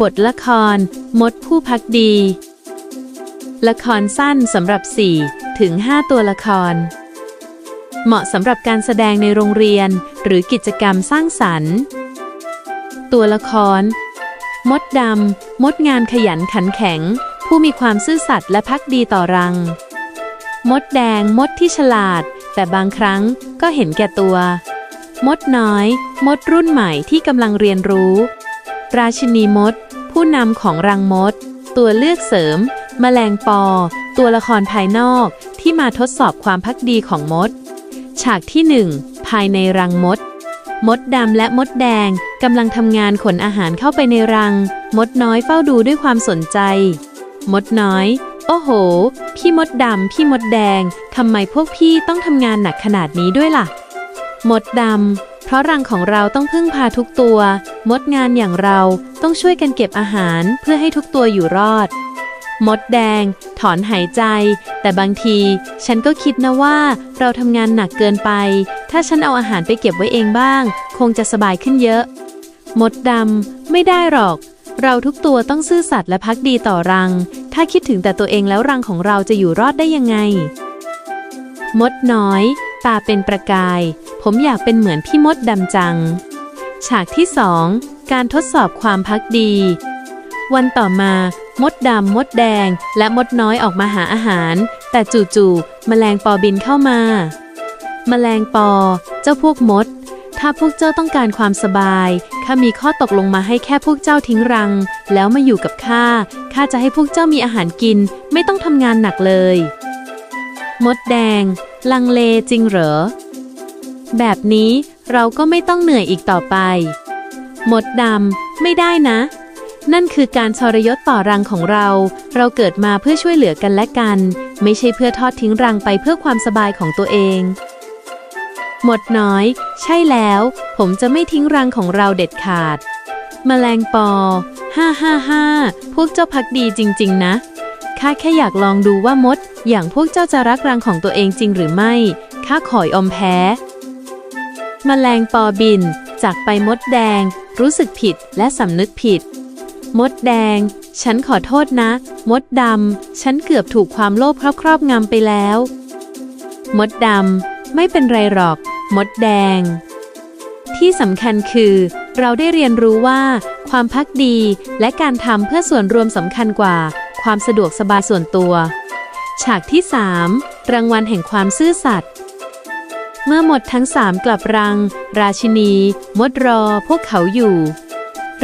บทละคร มดผู้พักดี ละครสั้นสำหรับ 4 ถึง 5 ตัวละคร เหมาะสำหรับการแสดงในโรงเรียนหรือกิจกรรมสร้างสรรค์ ตัวละคร มดดำ มดงานขยันขันแข็ง ผู้มีความซื่อสัตย์และพักดีต่อรัง มดแดง มดที่ฉลาด แต่บางครั้งก็เห็นแก่ตัว มดน้อย มดรุ่นใหม่ที่กำลังเรียนรู้ ราชินีมด ผู้นำของรังมด ตัวเลือกเสริม แมลงปอ ตัวละครภายนอกที่มาทดสอบความพักดีของมด ฉากที่หนึ่งภายในรังมด มดดำและมดแดงกำลังทำงานขนอาหารเข้าไปในรัง มดน้อยเฝ้าดูด้วยความสนใจ มดน้อย โอ้โห พี่มดดำพี่มดแดงทำไมพวกพี่ต้องทำงานหนักขนาดนี้ด้วยล่ะ มดดำ เพราะรังของเราต้องพึ่งพาทุกตัว มดงานอย่างเราต้องช่วยกันเก็บอาหารเพื่อให้ทุกตัวอยู่รอด มดแดง ถอนหายใจ แต่บางที ฉันก็คิดนะว่าเราทำงานหนักเกินไป ถ้าฉันเอาอาหารไปเก็บไว้เองบ้าง คงจะสบายขึ้นเยอะ มดดำไม่ได้หรอก เราทุกตัวต้องซื่อสัตย์และพักดีต่อรัง ถ้าคิดถึงแต่ตัวเองแล้วรังของเราจะอยู่รอดได้ยังไง มดน้อย ตาเป็นประกาย ผมอยากเป็นเหมือนพี่มดดำจัง ฉากที่สองการทดสอบความพักดี วันต่อมา มดดำมดแดง และมดน้อยออกมาหาอาหาร แต่จู่ๆแมลงปอบินเข้ามาแมลงปอ เจ้าพวกมด ถ้าพวกเจ้าต้องการความสบายข้ามีข้อตกลงมาให้แค่พวกเจ้าทิ้งรัง แล้วมาอยู่กับข้าข้าจะให้พวกเจ้ามีอาหารกิน ไม่ต้องทำงานหนักเลย มดแดง ลังเลจริงเหรอ แบบนี้เราก็ไม่ต้องเหนื่อยอีกต่อไป หมดดำไม่ได้นะ นั่นคือการทรยศต่อรังของเรา เราเกิดมาเพื่อช่วยเหลือกันและกัน ไม่ใช่เพื่อทอดทิ้งรังไปเพื่อความสบายของตัวเอง หมดน้อย ใช่แล้ว ผมจะไม่ทิ้งรังของเราเด็ดขาดมแมลงปอฮ่าฮ่าฮ่าพวกเจ้าพักดีจริง ๆ นะข้าแค่อยากลองดูว่ามด อย่างพวกเจ้าจะรักรังของตัวเองจริงหรือไม่ ข้าขอยอมแพ้ แมลงปอบิน จากไปมดแดง รู้สึกผิดและสำนึกผิด มดแดง ฉันขอโทษนะ มดดำ ฉันเกือบถูกความโลภครอบครอบงำไปแล้ว มดดำ ไม่เป็นไรหรอก มดแดง ที่สำคัญคือ เราได้เรียนรู้ว่า ความพักดีและการทำเพื่อส่วนรวมสำคัญกว่า ความสะดวกสบายส่วนตัว ฉากที่ 3 รางวัลแห่งความซื่อสัตย์ เมื่อหมดทั้งสามกลับรัง ราชินี มดรอพวกเขาอยู่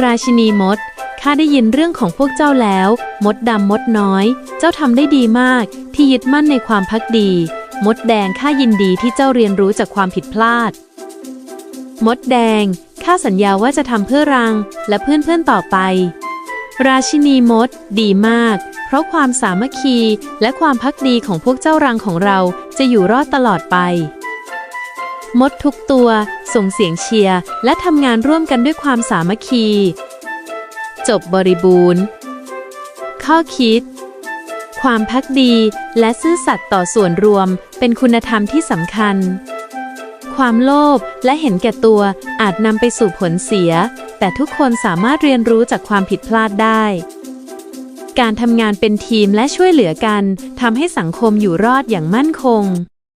ราชินีมด ข้าได้ยินเรื่องของพวกเจ้าแล้ว มดดำมดน้อย เจ้าทำได้ดีมาก ที่ยึดมั่นในความพักดี มดแดงข้ายินดีที่เจ้าเรียนรู้จากความผิดพลาด มดแดง ข้าสัญญาว่าจะทำเพื่อรัง และเพื่อนๆต่อไป ราชินีมด ดีมาก เพราะความสามัคคีและความพักดีของพวกเจ้ารังของเราจะอยู่รอดตลอดไป มดทุกตัว ส่งเสียงเชียร์ และทำงานร่วมกันด้วยความสามัคคี จบบริบูรณ์ ข้อคิด ความพักดีและซื่อสัตย์ต่อส่วนรวมเป็นคุณธรรมที่สำคัญ ความโลภและเห็นแก่ตัวอาจนำไปสู่ผลเสีย แต่ทุกคนสามารถเรียนรู้จากความผิดพลาดได้การทำงานเป็นทีมและช่วยเหลือกันทำให้สังคมอยู่รอดอย่างมั่นคง